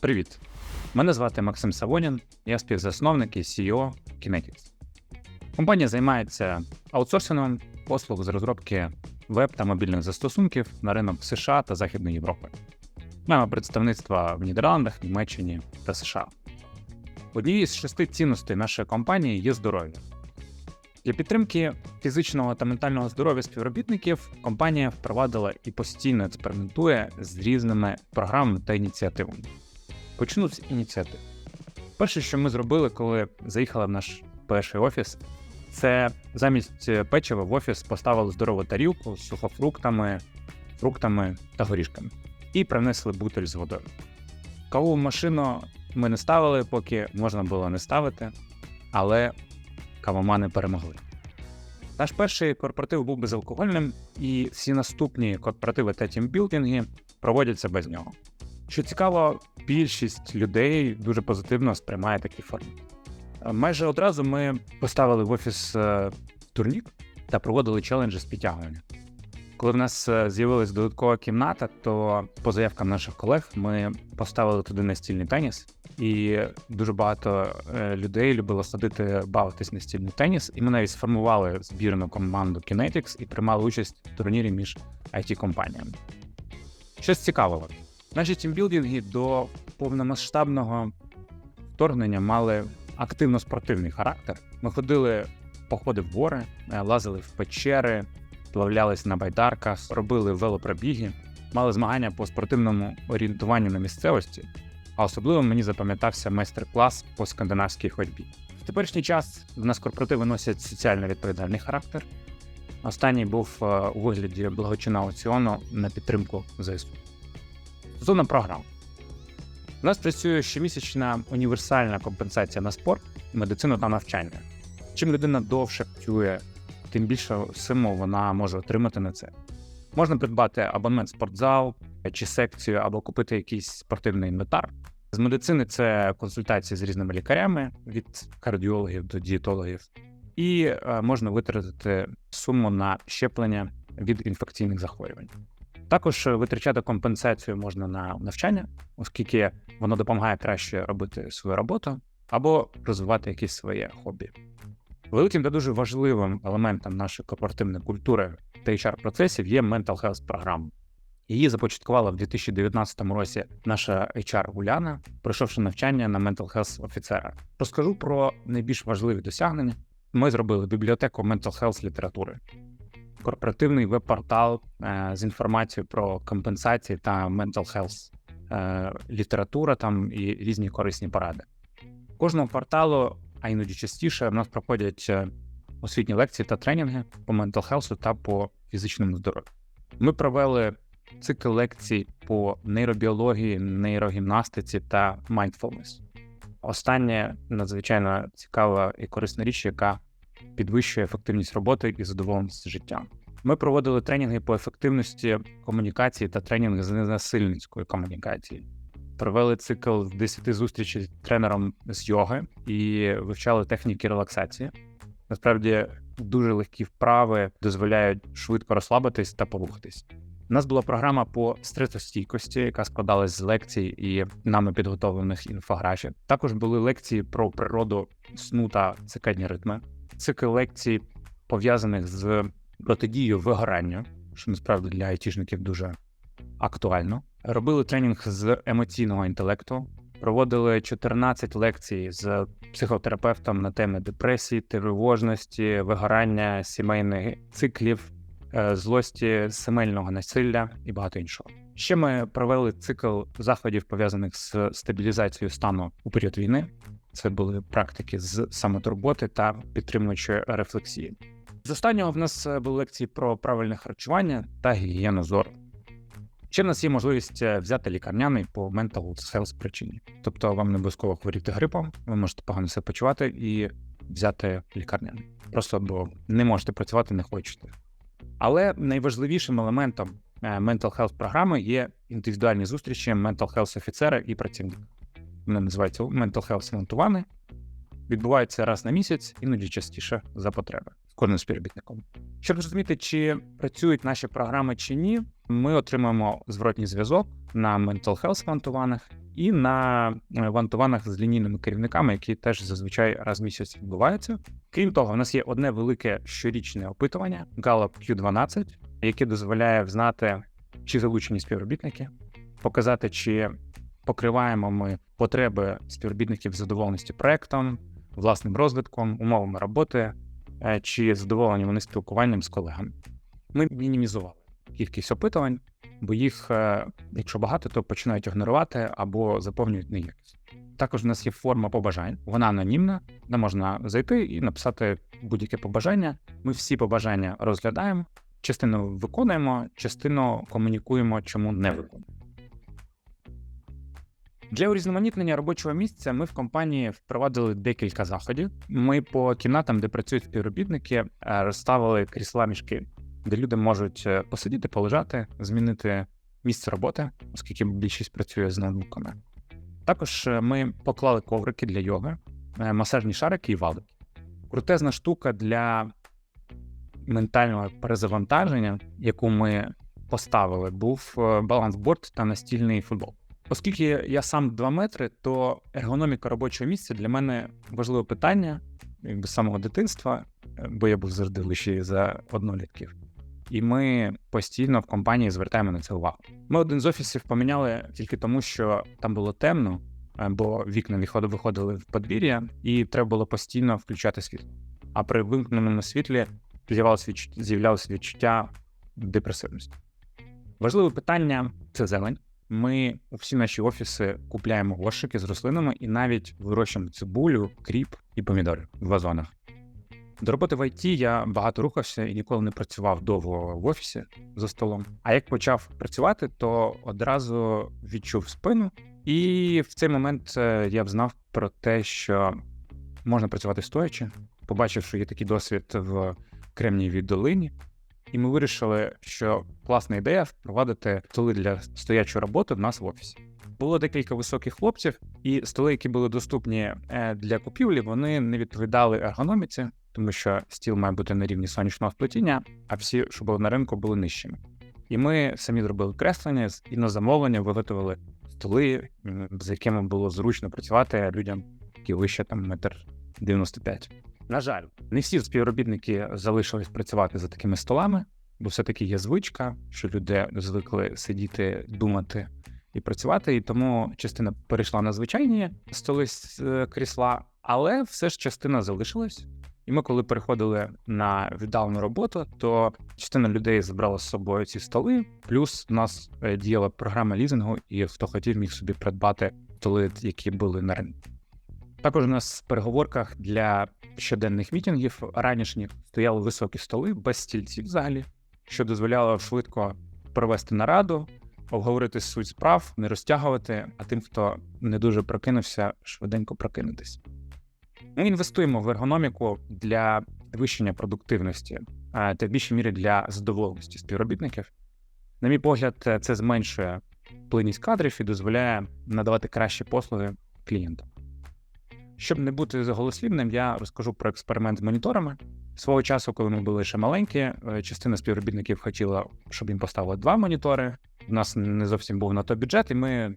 Привіт! Мене звати Максим Савонін, я співзасновник і CEO Kinetics. Компанія займається аутсорсингом послуг з розробки веб та мобільних застосунків на ринок США та Західної Європи. Маємо представництва в Нідерландах, Німеччині та США. Однією з шести цінностей нашої компанії є здоров'я. Для підтримки фізичного та ментального здоров'я співробітників компанія впровадила і постійно експериментує з різними програмами та ініціативами. Почну з ініціатив. Перше, що ми зробили, коли заїхали в наш перший офіс, це замість печива в офіс поставили здорову тарілку з сухофруктами, фруктами та горішками і принесли бутиль з водою. Кавову машину ми не ставили, поки можна було не ставити, але кавомани перемогли. Наш перший корпоратив був безалкогольним, і всі наступні корпоративи та тімбілдинги проводяться без нього. Що цікаво, більшість людей дуже позитивно сприймає такі форми. Майже одразу ми поставили в офіс е, турнік та проводили челенджі з підтягування. Коли в нас е, з'явилась додаткова кімната, то по заявкам наших колег ми поставили туди настільний теніс, і дуже багато е, людей любило садити бавитись настільний теніс. І ми навіть сформували збірну команду Kinetics і приймали участь в турнірі між it компаніями Щось цікавого. Наші тімбілдинги до повномасштабного вторгнення мали активно спортивний характер. Ми ходили походи в гори, е, лазили в печери, плавлялись на байдарках, робили велопробіги, мали змагання по спортивному орієнтуванню на місцевості. А особливо мені запам'ятався майстер-клас по скандинавській ходьбі. В теперішній час в нас корпоративи носять соціально відповідальний характер. Останній був е, у вигляді благочинного аукціону на підтримку ЗСУ. Стосовно програм. У нас працює щомісячна універсальна компенсація на спорт, медицину та навчання. Чим людина довше працює, тим більше суму вона може отримати на це. Можна придбати абонемент спортзал чи секцію, або купити якийсь спортивний інвентар. З медицини це консультації з різними лікарями від кардіологів до дієтологів, і е, можна витратити суму на щеплення від інфекційних захворювань. Також витрачати компенсацію можна на навчання, оскільки воно допомагає краще робити свою роботу або розвивати якісь своє хобі. Великим та дуже важливим елементом нашої корпоративної культури та hr процесів є Mental Health програма. Її започаткувала в 2019 році наша HR Уляна, пройшовши навчання на Mental Health офіцера. Розкажу про найбільш важливі досягнення. Ми зробили бібліотеку Mental Health літератури, корпоративний веб-портал е, з інформацією про компенсації та mental health, е, література там і різні корисні поради. Кожного порталу, а іноді частіше, в нас проходять е, освітні лекції та тренінги по mental health та по фізичному здоров'ю. Ми провели цикл лекцій по нейробіології, нейрогімнастиці та mindfulness. Останнє надзвичайно цікава і корисна річ, яка підвищує ефективність роботи і задоволеність життя. Ми проводили тренінги по ефективності комунікації та тренінги з ненасильницької комунікації. Провели цикл з 10 зустрічей з тренером з йоги і вивчали техніки релаксації. Насправді дуже легкі вправи дозволяють швидко розслабитись та порухатись. У нас була програма по стресостійкості, яка складалась з лекцій і нами підготовлених інфографій. Також були лекції про природу сну та цикадні ритми цикл лекцій, пов'язаних з протидією вигоранню, що насправді для айтішників дуже актуально. Робили тренінг з емоційного інтелекту, проводили 14 лекцій з психотерапевтом на теми депресії, тривожності, вигорання, сімейних циклів, е, злості, семейного насилля і багато іншого. Ще ми провели цикл заходів пов'язаних з стабілізацією стану у період війни. Це були практики з самотурботи та підтримуючої рефлексії. З останнього в нас е, були лекції про правильне харчування та гігієну зору. Ще в нас є можливість е, взяти лікарняний по mental health причині. Тобто вам не обов'язково хворіти грипом, ви можете погано себе почувати і взяти лікарняний. Просто бо не можете працювати, не хочете. Але найважливішим елементом е, mental health програми є індивідуальні зустрічі mental health офіцера і працівника вони називаються Mental Health one відбуваються раз на місяць, іноді частіше за потреби з кожним співробітником. Щоб зрозуміти, чи працюють наші програми чи ні, ми отримаємо зворотній зв'язок на Mental Health one і на е, вантуванах з лінійними керівниками, які теж зазвичай раз в місяць відбуваються. Крім того, у нас є одне велике щорічне опитування Gallup Q12, яке дозволяє знати, чи залучені співробітники, показати, чи покриваємо ми потреби співробітників задоволеності проектом, власним розвитком, умовами роботи, е, чи задоволені вони спілкуванням з колегами. Ми мінімізували кількість опитувань, бо їх, е, якщо багато, то починають ігнорувати або заповнюють неякість. Також в нас є форма побажань, вона анонімна, де можна зайти і написати будь-яке побажання. Ми всі побажання розглядаємо, частину виконуємо, частину комунікуємо, чому не виконуємо. Для урізноманітнення робочого місця ми в компанії впровадили декілька заходів. Ми по кімнатам, де працюють співробітники, е, розставили крісла мішки, де люди можуть е, посидіти, полежати, змінити місце роботи, оскільки більшість працює з ноутбуками. Також е, ми поклали коврики для йоги, масажні шарики і валики. Крутезна штука для ментального перезавантаження, яку ми поставили, був балансборд та настільний футбол. Оскільки я сам 2 метри, то ергономіка робочого місця для мене важливе питання якби з самого дитинства, е, бо я був завжди лише за однолітків. І ми постійно в компанії звертаємо на це увагу. Ми один з офісів поміняли тільки тому, що там було темно, е, бо вікна виходили в подвір'я, і треба було постійно включати світло. А при вимкненому світлі з'являлося відчуття депресивності. Важливе питання це зелень. Ми у всі наші офіси купляємо горщики з рослинами і навіть вирощуємо цибулю, кріп і помідори в вазонах. До роботи в ІТ я багато рухався і ніколи не працював довго в офісі за столом. А як почав працювати, то одразу відчув спину, і в цей момент е, я взнав про те, що можна працювати стоячи. Побачив, що є такий досвід в Кремнієвій долині, і ми вирішили, що класна ідея впровадити столи для стоячої роботи в нас в офісі. Було декілька високих хлопців, і столи, які були доступні е, для купівлі, вони не відповідали ергономіці, тому що стіл має бути на рівні сонячного сплетіння, а всі, що були на ринку, були нижчими. І ми самі зробили креслення і на замовлення виготовили столи, з якими було зручно працювати людям, які вище там метр 95. На жаль, не всі співробітники залишились працювати за такими столами, бо все-таки є звичка, що люди звикли сидіти, думати і працювати, і тому частина перейшла на звичайні столи е, крісла, але все ж частина залишилась. І ми, коли переходили на віддалену роботу, то частина людей забрала з собою ці столи. Плюс у нас е, діяла програма лізингу, і хто хотів, міг собі придбати столи, які були на ринку. Також у нас в переговорках для щоденних мітингів ранішніх стояли високі столи без стільців взагалі, що дозволяло швидко провести нараду, обговорити суть справ, не розтягувати, а тим, хто не дуже прокинувся, швиденько прокинутись. Ми інвестуємо в ергономіку для підвищення продуктивності а, та в більшій мірі для задоволеності співробітників. На мій погляд, це зменшує плинність кадрів і дозволяє надавати кращі послуги клієнтам. Щоб не бути заголослівним, я розкажу про експеримент з моніторами. Свого часу, коли ми були ще маленькі, е, частина співробітників хотіла, щоб їм поставили два монітори. У нас не зовсім був на то бюджет, і ми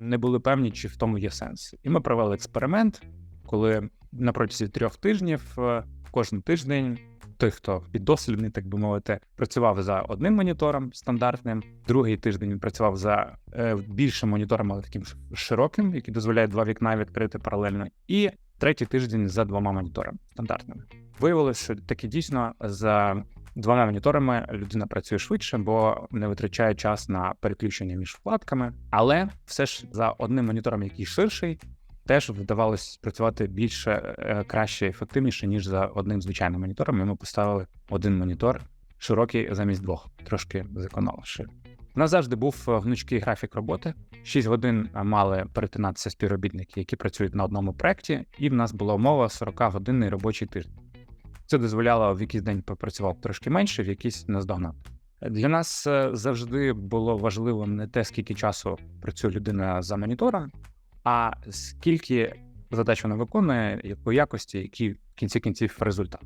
не були певні, чи в тому є сенс. І ми провели експеримент, коли на протязі трьох тижнів е, кожен тиждень той, хто піддослідний, так би мовити, працював за одним монітором стандартним. Другий тиждень він працював за е, більшим монітором, але таким широким, який дозволяє два вікна відкрити паралельно. І третій тиждень за двома моніторами стандартними. Виявилося, що таки дійсно за двома моніторами людина працює швидше, бо не витрачає час на переключення між вкладками. Але все ж за одним монітором, який ширший, теж вдавалося працювати більше е, краще, ефективніше, ніж за одним звичайним монітором. І ми поставили один монітор широкий замість двох, трошки зекономивши. У нас завжди був е, гнучкий графік роботи. 6 годин е, мали перетинатися співробітники, які працюють на одному проєкті, і в нас була умова 40-годинний робочий тиждень. Це дозволяло в якийсь день попрацював трошки менше, в якийсь наздогнати. Для нас завжди було важливо не те, скільки часу працює людина за монітором, а скільки задач вона виконує, якої якості, який в кінці кінців результат.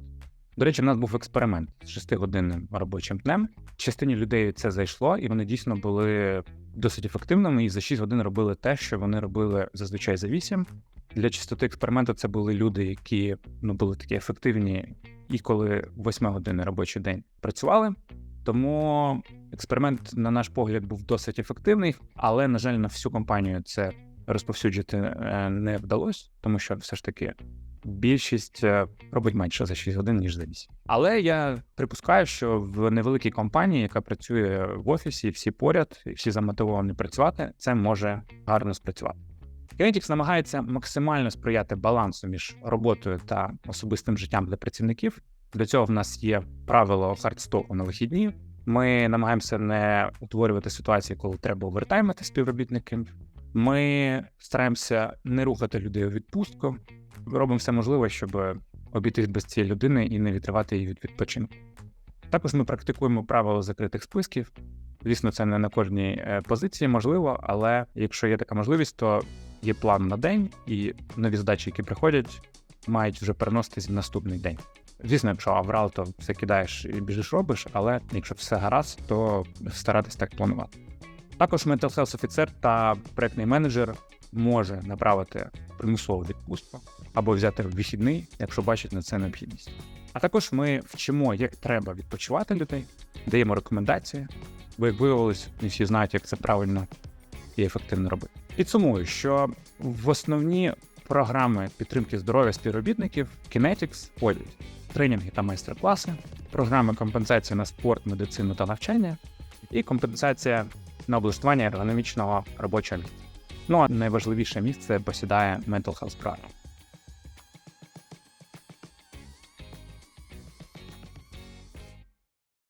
До речі, в нас був експеримент з 6-годинним робочим днем. Частині людей це зайшло, і вони дійсно були досить ефективними і за 6 годин робили те, що вони робили зазвичай за 8. Для чистоти експерименту це були люди, які ну, були такі ефективні, і коли 8 години робочий день працювали. Тому експеримент, на наш погляд, був досить ефективний, але, на жаль, на всю компанію це розповсюджити е, не вдалося, тому що все ж таки більшість е, робить менше за 6 годин, ніж за 8. Але я припускаю, що в невеликій компанії, яка працює в офісі, всі поряд, і всі замотивовані працювати, це може гарно спрацювати. Kinetics намагається максимально сприяти балансу між роботою та особистим життям для працівників. Для цього в нас є правило хардстоку на вихідні. Ми намагаємося не утворювати ситуації, коли треба овертаймити співробітників. Ми стараємося не рухати людей у відпустку. Робимо все можливе, щоб обійтись без цієї людини і не відривати її від відпочинку. Також ми практикуємо правило закритих списків. Звісно, це не на кожній е, позиції можливо, але якщо є така можливість, то є план на день, і нові задачі, які приходять, мають вже переноситись в наступний день. Звісно, якщо аврал, то все кидаєш і біжиш робиш, але якщо все гаразд, то старатись так планувати. Також Mental Health офіцер та проектний менеджер може направити примусову відпустку або взяти вихідний, якщо бачить на це необхідність. А також ми вчимо, як треба відпочивати людей, даємо рекомендації, бо як виявилось, не всі знають, як це правильно і ефективно робити. Підсумую, що в основні програми підтримки здоров'я співробітників Kinetics входять тренінги та майстер-класи, програми компенсації на спорт, медицину та навчання, і компенсація на облаштування ергономічного робочого місця. Ну а найважливіше місце посідає Mental Health програма.